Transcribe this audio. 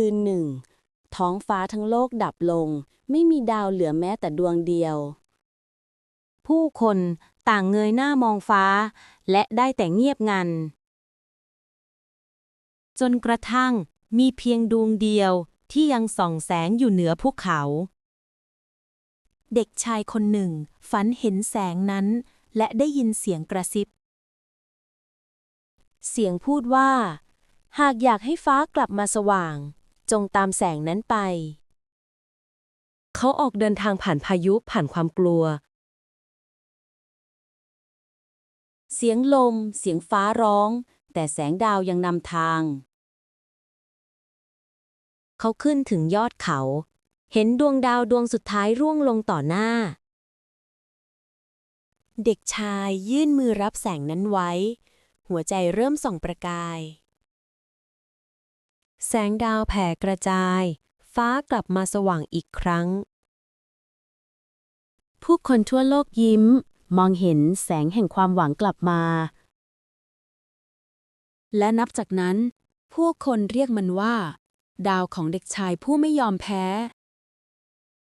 คืนหนึ่ง ท้องฟ้าทั้งโลกดับลง ไม่มีดาวเหลือแม้แต่ดวงเดียว ผู้คนต่างเงยหน้ามองฟ้า และได้แต่เงียบงัน จนกระทั่งมีเพียงดวงเดียวที่ยังส่องแสงอยู่เหนือภูเขา เด็กชายคนหนึ่ง ฝันเห็นแสงนั้น และได้ยินเสียงกระซิบ เสียงพูดว่า หากอยากให้ฟ้ากลับมาสว่าง จงตามแสงนั้นไป เขาออกเดินทางผ่านพายุผ่านความกลัว เสียงลม เสียงฟ้าร้อง แต่แสงดาวยังนำทาง เขาขึ้นถึงยอดเขา เห็นดวงดาวดวงสุดท้ายร่วงลงต่อหน้า เด็กชายยื่นมือรับแสงนั้นไว้ หัวใจเริ่มส่องประกาย แสงดาวแผ่กระจาย ฟ้ากลับมาสว่างอีกครั้ง ผู้คนทั่วโลกยิ้ม มองเห็นแสงแห่งความหวังกลับมา และนับจากนั้น ผู้คนเรียกมันว่า ดาวของเด็กชายผู้ไม่ยอมแพ้